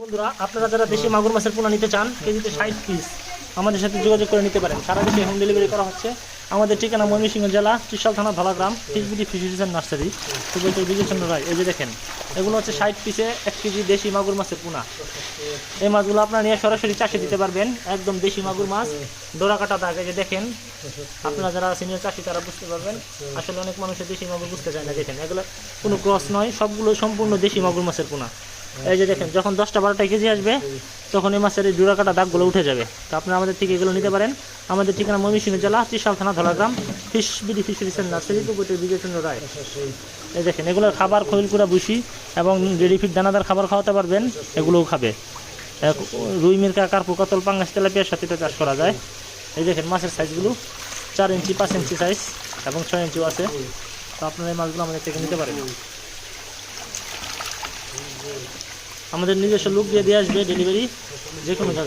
বন্ধুরা আপনারা যারা দেশি মাগুর মাছের পোনা নিতে চান কেজিতে ষাট পিস আমাদের সাথে যোগাযোগ করে নিতে পারেন। সারা দেশে হোম ডেলিভারি করা হচ্ছে। আমাদের ঠিকানা ময়মনসিংহ জেলা ত্রিশাল থানা Dhalagram fish BD fisheries and nursery. Bijoychandra Roy এই যে দেখেন এগুলো হচ্ছে ষাট পিসে এক কেজি দেশি মাগুর মাছের পোনা। এই মাছগুলো আপনারা নিয়ে সরাসরি চাষে দিতে পারবেন একদম দেশি মাগুর মাছ ডোরা কাটা দাগ এই যে দেখেন আপনারা যারা সিনিয়র চাষি তারা বুঝতে পারবেন। আসলে অনেক মানুষের দেশি মাগুর বুঝতে চায় না দেখেন এগুলো কোনো ক্রস নয় সবগুলো সম্পূর্ণ দেশি মাগুর মাছের পোনা। এই যে দেখেন, যখন দশটা বারোটা কেজি আসবে, তখন এই মাছের এই জোড়া কাটা দাগগুলো উঠে যাবে। তো আপনারা আমাদের থেকে এগুলো নিতে পারেন। আমাদের ঠিকানা ময়মনসিংহ জেলা ত্রিশাল থানা Dhalagram fish BD fisheries and পুকুরের বিজয়চন্দ্র রায়। এই দেখেন, এগুলোর খাবার খৈলকুড়া বুসি এবং রেডি ফিট দানাদার খাবার খাওয়াতে পারবেন, এগুলোও খাবে। রুই মিরকা, কার্পু, কতল, পাঙ্গাস তেলাপিয়ার সাথে চাষ করা যায়। এই দেখেন, মাছের সাইজগুলো চার ইঞ্চি, পাঁচ ইঞ্চি সাইজ এবং ছয় ইঞ্চিও আছে। তো আপনারা এই মাছগুলো আমাদের থেকে নিতে পারেন। আমাদের নিজস্ব লুক দিয়ে দিয়ে আসবে ডেলিভারি যে কোনো জায়গায়।